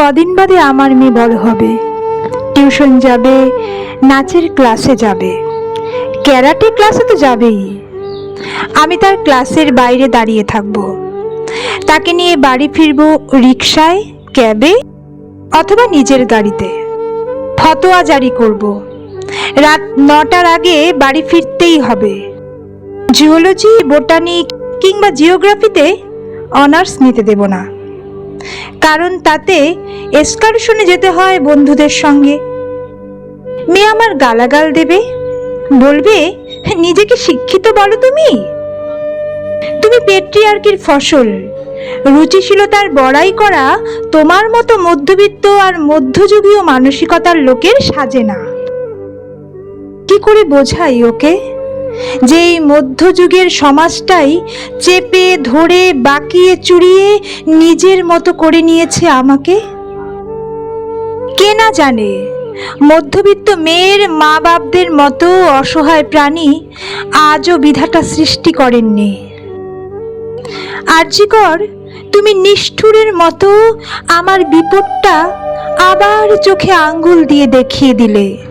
কদিন বাদে আমার মেয়ে বড় হবে। টিউশন যাবে, নাচের ক্লাসে যাবে। ক্যারাটে ক্লাসে তো যাবেই। আমি তার ক্লাসের বাইরে দাঁড়িয়ে থাকব। তাকে নিয়ে বাড়ি ফিরবো রিক্সায় ক্যাবে অথবা নিজের গাড়িতে। ফতোয়া জারি করব। রাত নটার আগে বাড়ি ফিরতেই হবে। জিওলজি, বোটানিক কিংবা জিওগ্রাফিতে অনার্স নিতে দেব না। কারণ তাতে এসকারশনে যেতে হয় বন্ধুদের সঙ্গে। মেয়ে আমার গালাগাল দেবে। বলবে, নিজেকে শিক্ষিত বলো তুমি। তুমি পেট্রিয়ার্কির ফসল। রুচিশীলতার বড়াই করা তোমার মতো মধ্যবিত্ত আর মধ্যযুগীয় মানসিকতার লোকের সাজে না। কি করে বোঝাই ওকে? যে এই মধ্যযুগের সমাজটাই চেপে ধরে বাকিয়ে চুরিয়ে নিজের মতো করে নিয়েছে আমাকে? কে না জানে? মধ্যবিত্ত মেয়ের মা বাপদের মতো অসহায় প্রাণী আজও বিধাটা সৃষ্টি করেননি। আর্যিকর তুমি নিষ্ঠুরের মতো আমার বিপদটা আবার চোখে আঙ্গুল দিয়ে দেখিয়ে দিলে।